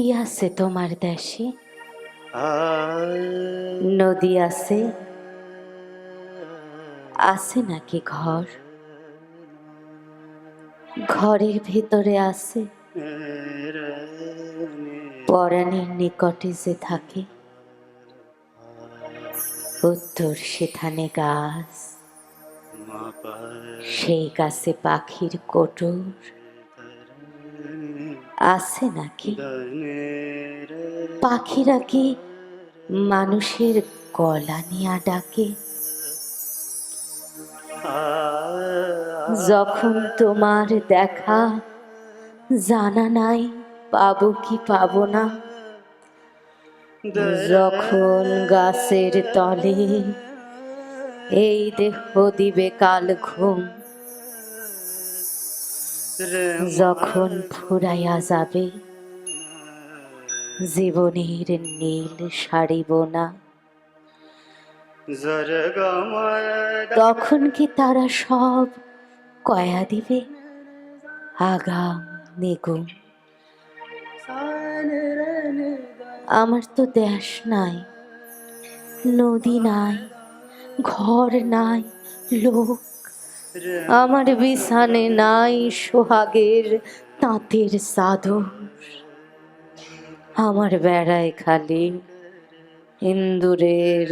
আছে তোমার দেশে? নদী আছে। আছে নাকি ঘর? ঘরের ভেতরে আছে। পরাণের নিকটে যে থাকে। উত্তর সেখানে গাছ। সেই গাছে পাখির কোটর। আছে নাকি? পাখিরা কি মানুষের গলা নিয়া ডাকে? যখন তোমার দেখা জানা নাই, পাবো কি পাবো না? যখন গাছের তলে এই দেহ দিবে কাল ঘুম যখন ফুরাইয়া যাবে, জীবনের নীল সারিব না। তখন কি তারা সব কয়া দিবে? আগাম নিগুম। আমার তো দেশ নাই, নদী নাই, ঘর নাই, লোক আমার বিছানে নাই সোহাগের তাঁতের চাদর। আমার বেড়ায় খালি ইন্দুরের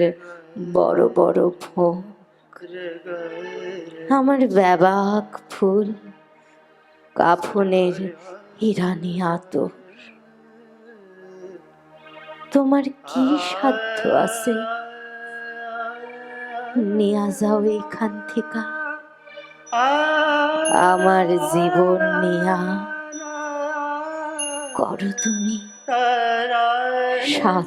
বড় বড় ফোক আমার ব্যাবাক ফুল কাফনের ইরানি আতর। তোমার কি সাধ্য আছে? নিয়ে যাও এখান থেকে। আমার জীবন নিয়া করো তুমি সাত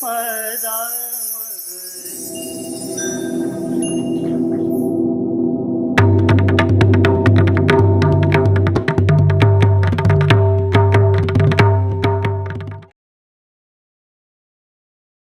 ময়দান